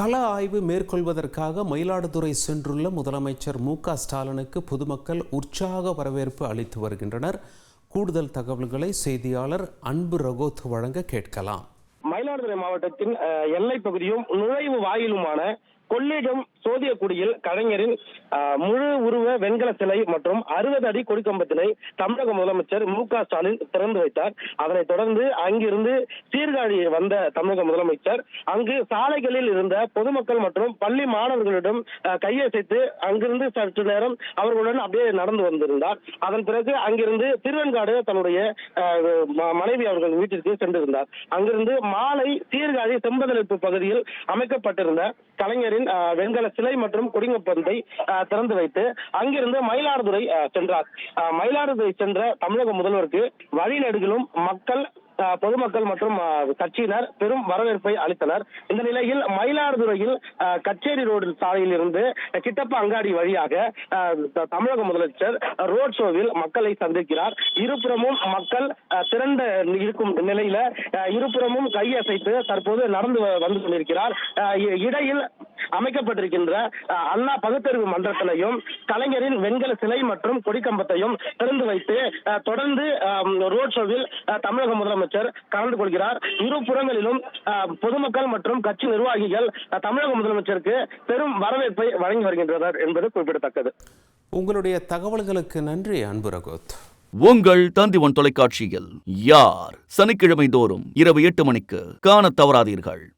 கள ஆய்வு மேற்கொள்வதற்காக மயிலாடுதுறை சென்றுள்ள முதலமைச்சர் மு க ஸ்டாலினுக்கு பொதுமக்கள் உற்சாக வரவேற்பு அளித்து வருகின்றனர். கூடுதல் தகவல்களை செய்தியாளர் அன்பு ரகோத் வழங்க கேட்கலாம். மயிலாடுதுறை மாவட்டத்தின் எல்லை பகுதியும் நுழைவு வாயிலுமான கொள்ளிடம் சோதியக்குடியில் கலைஞரின் முழு உருவ வெண்கல சிலை மற்றும் அறுபது அடி கொடிக்கம்பத்தினை தமிழக முதலமைச்சர் மு க ஸ்டாலின் திறந்து வைத்தார். அதனைத் தொடர்ந்து அங்கிருந்து சீர்காழி வந்த தமிழக முதலமைச்சர் அங்கு சாலைகளில் இருந்த பொதுமக்கள் மற்றும் பள்ளி மாணவர்களிடம் அஹ், கையசைத்து அங்கிருந்து சற்று நேரம் அவர்களுடன் அப்படியே நடந்து வந்திருந்தார். அதன் பிறகு அங்கிருந்து திருவெண்காடு தன்னுடைய அஹ், மனைவி அவர்கள் வீட்டிற்கு சென்றிருந்தார். அங்கிருந்து மாலை சீர்காழி செம்பதளிப்பு பகுதியில் அமைக்கப்பட்டிருந்த கலைஞரின் அஹ், வெண்கல சிலை மற்றும் கொடிங்கப்பந்தை திறந்து வைத்து அங்கிருந்து மயிலாடுதுறை சென்றார். மயிலாடுதுறை சென்ற தமிழக முதல்வருக்கு வழிநெடுகிலும் மக்கள் பொதுமக்கள் மற்றும் கட்சியினர் பெரும் வரவேற்பை அளித்தனர். இந்த நிலையில் மயிலாடுதுறையில் கச்சேரி ரோடு சாலையில் இருந்து கிட்டப்ப அங்காடி வழியாக தமிழக முதலமைச்சர் ரோட் ஷோவில் மக்களை சந்திக்கிறார். இருபுறமும் மக்கள் திரண்ட இருக்கும் நிலையில இருபுறமும் கையசைத்து தற்போது நடந்து வந்து கொண்டிருக்கிறார். இடையில் அமைக்கப்பட்டிருக்கின்ற அண்ணா பகுத்தறிவு மன்றத்திலையும் கலைஞரின் வெண்கல சிலை மற்றும் கொடிக்கம்பத்தையும் திறந்து வைத்து தொடர்ந்து ரோட் ஷோவில் தமிழக முதலமைச்சர் கலந்து கொள்கிறார். இரு புறங்களிலும் பொதுமக்கள் மற்றும் கட்சி நிர்வாகிகள் அஹ், தமிழக முதலமைச்சருக்கு பெரும் வரவேற்பை வழங்கி வருகின்றனர் என்பது குறிப்பிடத்தக்கது. உங்களுடைய தகவல்களுக்கு நன்றி அன்பு ரகோத். உங்கள் தந்திவன் தொலைக்காட்சியில் யார்? சனிக்கிழமை தோறும் இரவு எட்டு மணிக்கு காணத் தவறாதீர்கள்.